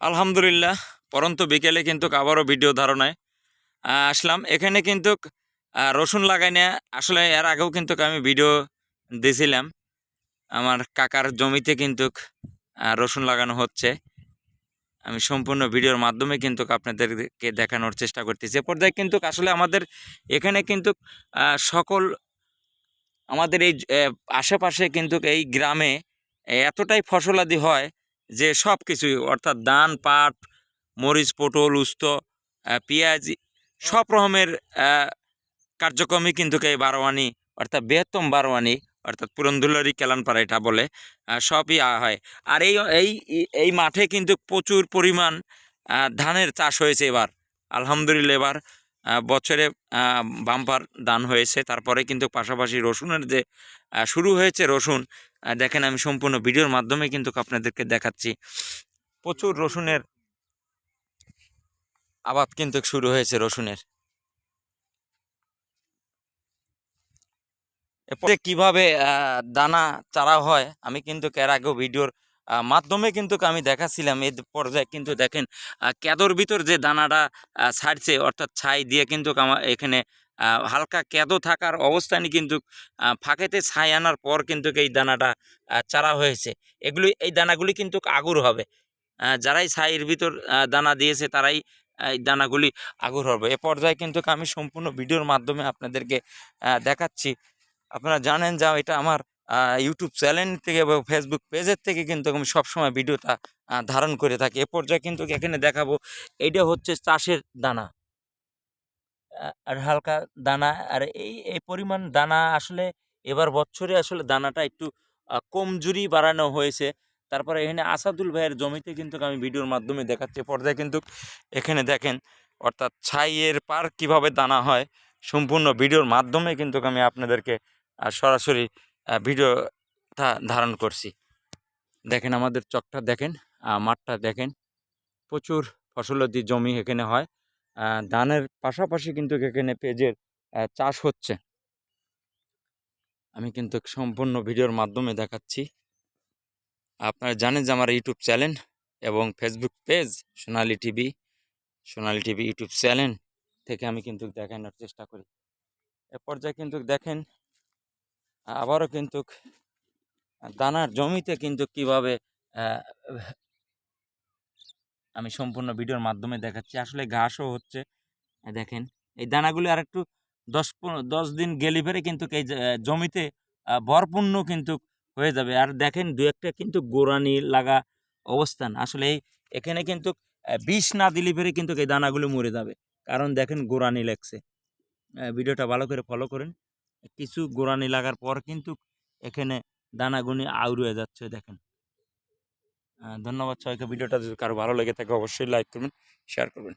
আলহামদুলিল্লাহ, পরন্ত বিকেলে কিন্তু আবারও ভিডিও ধারণায় আসলাম। এখানে কিন্তু রসুন লাগাই নিয়ে, আসলে এর আগেও কিন্তু আমি ভিডিও দিয়েছিলাম আমার কাকার জমিতে কিন্তু রসুন লাগানো হচ্ছে। আমি সম্পূর্ণ ভিডিওর মাধ্যমে কিন্তু আপনাদেরকে দেখানোর চেষ্টা করতেছি। এ পর্যায়ে কিন্তু আসলে আমাদের এখানে কিন্তু সকল আমাদের এই আশেপাশে কিন্তু এই গ্রামে এতটাই ফসলাদি হয় যে সব কিছুই অর্থাৎ ধান, পাট, মরিচ, পটল, উস্ত পেঁয়াজ, সব রকমের কার্যক্রমই কিন্তু এই বারোয়ানি, অর্থাৎ বৃহত্তম বারোয়ানি, অর্থাৎ পুরন্দুলারি কেলানপাড়া এটা বলে সবই হয়। আর এই এই এই মাঠে কিন্তু প্রচুর পরিমাণ ধানের চাষ হয়েছে এবার, আলহামদুলিল্লাহ এবার। বছরে বাম্পার দান হয়েছে। তারপরে কিন্তু পাশাপাশি রসুনের যে শুরু হয়েছে রসুন দেখেন আমি সম্পূর্ণ ভিডিওর মাধ্যমে কিন্তু আপনাদেরকে দেখাচ্ছি। প্রচুর রসুনের আবাদ কিন্তু শুরু হয়েছে রসুনের। এরপরে কীভাবে দানা চারা হয়, আমি কিন্তু এর আগেও ভিডিওর মাধ্যমে কিন্তু আমি দেখাচ্ছিলাম। এই পর্যায়ে কিন্তু দেখেন কেদর ভিতর যে দানাটা ছাড়ছে, অর্থাৎ ছাই দিয়ে কিন্তু আমার এখানে হালকা কেদো থাকার অবস্থানই কিন্তু ফাঁকেতে ছাই আনার পর কিন্তু এই দানাটা চারা হয়েছে। এগুলি, এই দানাগুলি কিন্তু আগুর হবে। যারাই ছাইয়ের ভিতর দানা দিয়েছে, তারাই এই দানাগুলি আগুর হবে। এ পর্যায়ে কিন্তু আমি সম্পূর্ণ ভিডিওর মাধ্যমে আপনাদেরকে দেখাচ্ছি। আপনারা জানেন যে এটা আমার ইউটিউব চ্যানেল থেকে বা ফেসবুক পেজের থেকে কিন্তু আমি সবসময় ভিডিওটা ধারণ করে থাকি। এ পর্যায়ে কিন্তু এখানে দেখাবো, এইটা হচ্ছে চাষের দানা। আর হালকা দানা, আর এই এই পরিমাণ দানা আসলে এবার বছরে আসলে দানাটা একটু কমজুরি বাড়ানো হয়েছে। তারপরে এখানে আসাদুল ভাইয়ের জমিতে কিন্তু আমি ভিডিওর মাধ্যমে দেখাচ্ছি। পর্যায়ে কিন্তু এখানে দেখেন, অর্থাৎ ছাইয়ের পার কীভাবে দানা হয়, সম্পূর্ণ ভিডিওর মাধ্যমে কিন্তু আমি আপনাদেরকে সরাসরি ভিডিওটা ধারণ করছি। দেখেন আমাদের চকটা দেখেন মাঠটা দেখেন প্রচুর ফসলতি জমি এখানে হয়। ধানের পাশাপাশি কিন্তু এখানে পেঁয়াজের আহ, চাষ হচ্ছে। আমি কিন্তু সম্পূর্ণ ভিডিওর মাধ্যমে দেখাচ্ছি। আপনারা জানেন যে আমার ইউটিউব চ্যানেল এবং Facebook page Sonali TV Sonali TV YouTube channel থেকে আমি কিন্তু দেখানোর চেষ্টা করি। এ পর্যায়ে কিন্তু দেখেন আবারও কিন্তু দানার জমিতে কিন্তু কীভাবে আমি সম্পূর্ণ ভিডিওর মাধ্যমে দেখাচ্ছি। আসলে ঘাসও হচ্ছে দেখেন, এই দানাগুলি আর একটু দশ দশ দিন গেলে পরে কিন্তু এই জমিতে ভরপূর্ণ কিন্তু হয়ে যাবে। আর দেখেন, দু একটা কিন্তু গোড়ানি লাগা অবস্থান। আসলে এই, এখানে কিন্তু বিষ না দিলে পরে কিন্তু এই দানাগুলি মরে যাবে। কারণ দেখেন, গোড়ানি লাগছে। ভিডিওটা ভালো করে ফলো করেন। কিছু গোড়ানি লাগার পর কিন্তু এখানে দানাগুনি আউড়ে যাচ্ছে, দেখেন। ধন্যবাদ সবাইকে। ভিডিওটা যদি কারও ভালো লেগে থাকে, অবশ্যই লাইক করবেন শেয়ার করবেন।